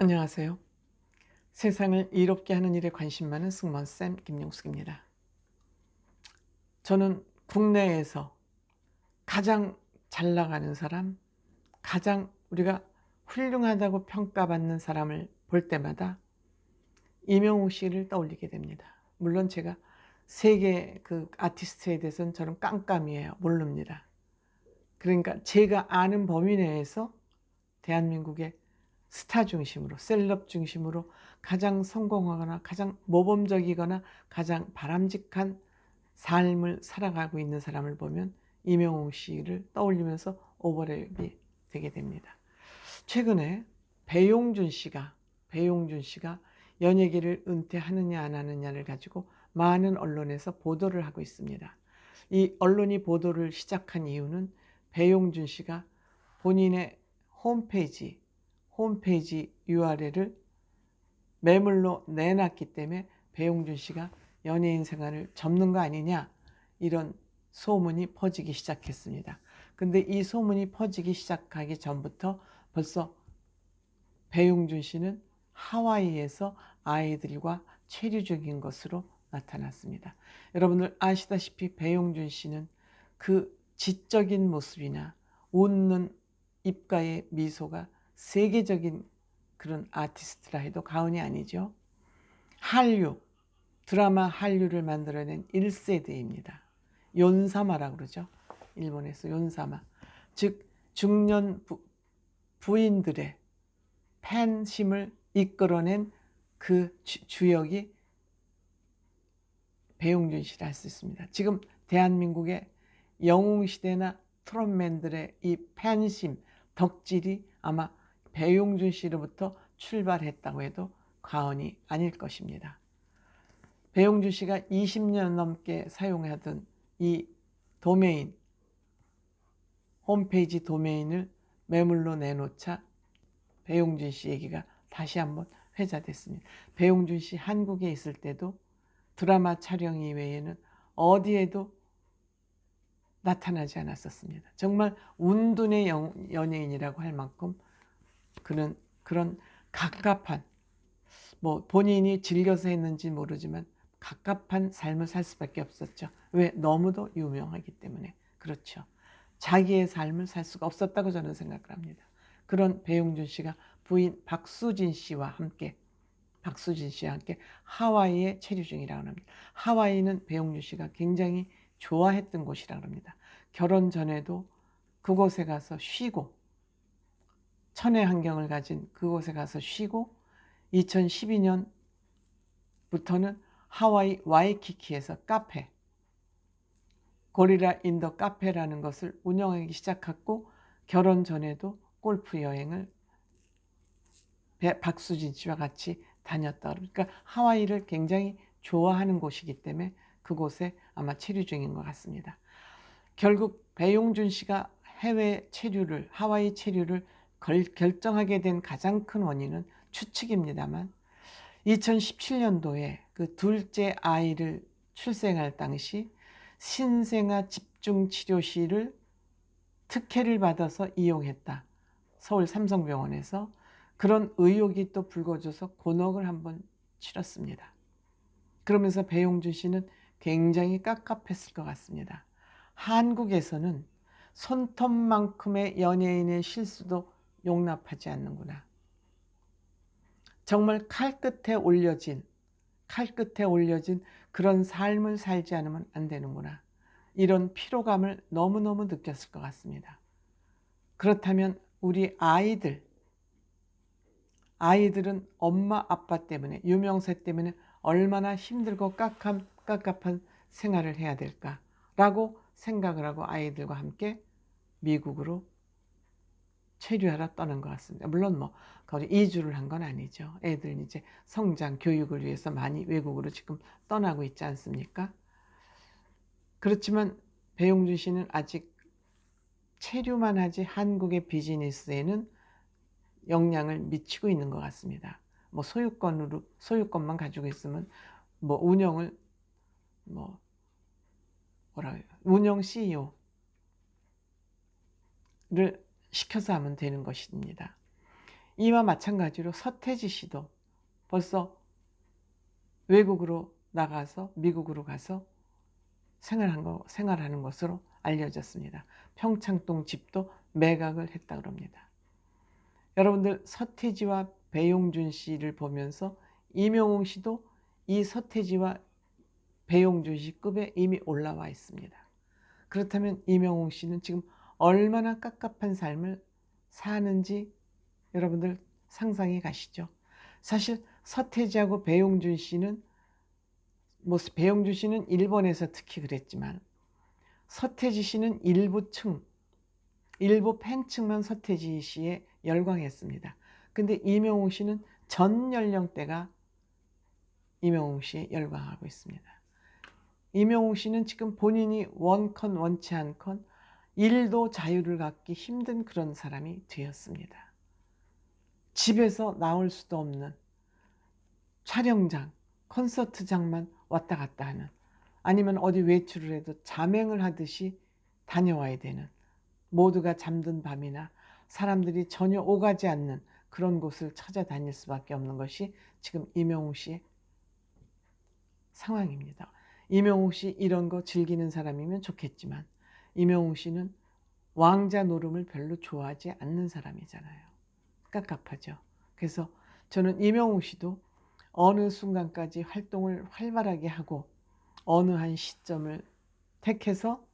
안녕하세요. 세상을 이롭게 하는 일에 관심 많은 승무원쌤 김용숙입니다. 저는 국내에서 가장 잘 나가는 사람, 가장 우리가 훌륭하다고 평가받는 사람을 볼 때마다 이명웅 씨를 떠올리게 됩니다. 물론 제가 세계 그 아티스트에 대해서는 저는 깜깜이에요. 모릅니다. 그러니까 제가 아는 범위 내에서 대한민국의 스타 중심으로, 셀럽 중심으로 가장 성공하거나 가장 모범적이거나 가장 바람직한 삶을 살아가고 있는 사람을 보면 이명웅 씨를 떠올리면서 오버랩이 되게 됩니다. 최근에 배용준 씨가 배용준 씨가 연예계를 은퇴하느냐 안 하느냐를 가지고 많은 언론에서 보도를 하고 있습니다. 이 언론이 보도를 시작한 이유는 배용준 씨가 본인의 홈페이지 홈페이지 URL을 매물로 내놨기 때문에 배용준 씨가 연예인 생활을 접는 거 아니냐 이런 소문이 퍼지기 시작했습니다. 근데 이 소문이 퍼지기 시작하기 전부터 벌써 배용준 씨는 하와이에서 아이들과 체류 중인 것으로 나타났습니다. 여러분들 아시다시피 배용준 씨는 그 지적인 모습이나 웃는 입가의 미소가 세계적인 그런 아티스트라 해도 과언이 아니죠. 한류, 드라마 한류를 만들어낸 1세대입니다. 연사마라 그러죠. 일본에서 연사마. 즉 중년 부, 부인들의 팬심을 이끌어낸 그 주, 역이 배용준 씨라 할 수 있습니다. 지금 대한민국의 영웅시대나 트롯맨들의 이 팬심, 덕질이 아마 배용준 씨로부터 출발했다고 해도 과언이 아닐 것입니다. 배용준 씨가 20년 넘게 사용하던 이 도메인, 홈페이지 도메인을 매물로 내놓자 배용준 씨 얘기가 다시 한번 회자됐습니다. 배용준 씨 한국에 있을 때도 드라마 촬영 이외에는 어디에도 나타나지 않았었습니다. 정말 운둔의 연예인이라고 할 만큼 그는 그런 갑갑한 뭐 본인이 즐겨서 했는지 모르지만 갑갑한 삶을 살 수밖에 없었죠. 왜? 너무도 유명하기 때문에. 그렇죠. 자기의 삶을 살 수가 없었다고 저는 생각을 합니다. 그런 배용준 씨가 부인 박수진 씨와 함께 박수진 씨와 함께 하와이에 체류 중이라고 합니다. 하와이는 배용준 씨가 굉장히 좋아했던 곳이라고 합니다. 결혼 전에도 그곳에 가서 쉬고 천혜 환경을 가진 그곳에 가서 쉬고 2012년부터는 하와이 와이키키에서 카페 고리라 인더 카페라는 것을 운영하기 시작했고 결혼 전에도 골프 여행을 박수진 씨와 같이 다녔다. 그러니까 하와이를 굉장히 좋아하는 곳이기 때문에 그곳에 아마 체류 중인 것 같습니다. 결국 배용준 씨가 해외 체류를 하와이 체류를 결정하게 된 가장 큰 원인은 추측입니다만 2017년도에 그 둘째 아이를 출생할 당시 신생아 집중치료실을 특혜를 받아서 이용했다. 서울 삼성병원에서 그런 의혹이 또 불거져서 곤혹을 한번 치렀습니다. 그러면서 배용준 씨는 굉장히 깝깝했을 것 같습니다. 한국에서는 손톱만큼의 연예인의 실수도 용납하지 않는구나. 정말 칼끝에 올려진, 칼끝에 올려진 그런 삶을 살지 않으면 안 되는구나. 이런 피로감을 너무너무 느꼈을 것 같습니다. 그렇다면 우리 아이들, 아이들은 엄마 아빠 때문에, 유명세 때문에 얼마나 힘들고 깝깝한, 깝깝한 생활을 해야 될까라고 생각을 하고 아이들과 함께 미국으로 체류하러 떠난 것 같습니다. 물론 뭐 거기 이주를 한 건 아니죠. 애들 이제 성장 교육을 위해서 많이 외국으로 지금 떠나고 있지 않습니까? 그렇지만 배용준 씨는 아직 체류만 하지 한국의 비즈니스에는 영향을 미치고 있는 것 같습니다. 뭐 소유권으로 소유권만 가지고 있으면 뭐 운영을 뭐 뭐라 해요? 운영 CEO를 시켜서 하면 되는 것입니다. 이와 마찬가지로 서태지 씨도 벌써 외국으로 나가서 미국으로 가서 생활한 거, 생활하는 것으로 알려졌습니다. 평창동 집도 매각을 했다 그럽니다. 여러분들 서태지와 배용준 씨를 보면서 이명웅 씨도 이 서태지와 배용준 씨 급에 이미 올라와 있습니다. 그렇다면 이명웅 씨는 지금 얼마나 깝깝한 삶을 사는지 여러분들 상상이 가시죠? 사실 서태지하고 배용준 씨는 뭐 배용준 씨는 일본에서 특히 그랬지만 서태지 씨는 일부 층, 일부 팬층만 서태지 씨에 열광했습니다. 근데 이명웅 씨는 전 연령대가 이명웅 씨에 열광하고 있습니다. 이명웅 씨는 지금 본인이 원컨 원치 않건 일도 자유를 갖기 힘든 그런 사람이 되었습니다. 집에서 나올 수도 없는 촬영장, 콘서트장만 왔다 갔다 하는 아니면 어디 외출을 해도 자맹을 하듯이 다녀와야 되는 모두가 잠든 밤이나 사람들이 전혀 오가지 않는 그런 곳을 찾아다닐 수밖에 없는 것이 지금 이명웅 씨의 상황입니다. 이명웅 씨 이런 거 즐기는 사람이면 좋겠지만 이명웅 씨는 왕자 노름을 별로 좋아하지 않는 사람이잖아요. 깝깝하죠. 그래서 저는 이명웅 씨도 어느 순간까지 활동을 활발하게 하고 어느 한 시점을 택해서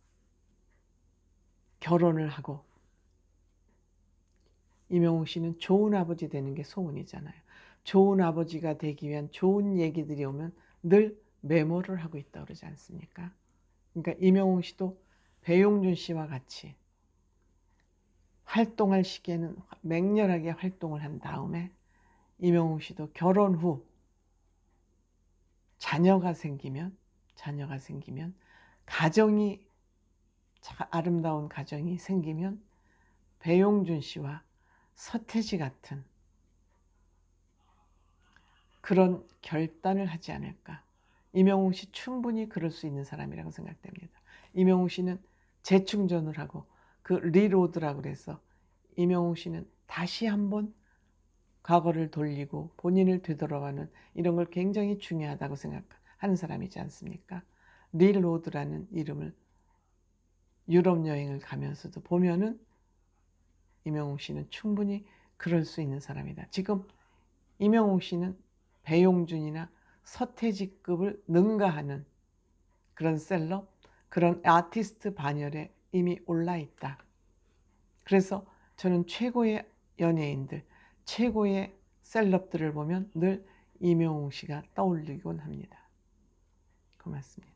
결혼을 하고 이명웅 씨는 좋은 아버지 되는 게 소원이잖아요. 좋은 아버지가 되기 위한 좋은 얘기들이 오면 늘 메모를 하고 있다 그러지 않습니까? 그러니까 이명웅 씨도 배용준 씨와 같이 활동할 시기에는 맹렬하게 활동을 한 다음에 이명웅 씨도 결혼 후 자녀가 생기면 자녀가 생기면 가정이 아름다운 가정이 생기면 배용준 씨와 서태지 같은 그런 결단을 하지 않을까. 이명웅 씨 충분히 그럴 수 있는 사람이라고 생각됩니다. 이명웅 씨는 재충전을 하고 그 리로드라고 그래서 이명웅 씨는 다시 한번 과거를 돌리고 본인을 되돌아가는 이런 걸 굉장히 중요하다고 생각하는 사람이지 않습니까? 릴로드라는 이름을 유럽 여행을 가면서도 보면은 이명웅 씨는 충분히 그럴 수 있는 사람이다. 지금 이명웅 씨는 배용준이나 서태지급을 능가하는 그런 셀럽, 그런 아티스트 반열에 이미 올라 있다. 그래서 저는 최고의 연예인들, 최고의 셀럽들을 보면 늘 이명웅 씨가 떠올리곤 합니다. 고맙습니다.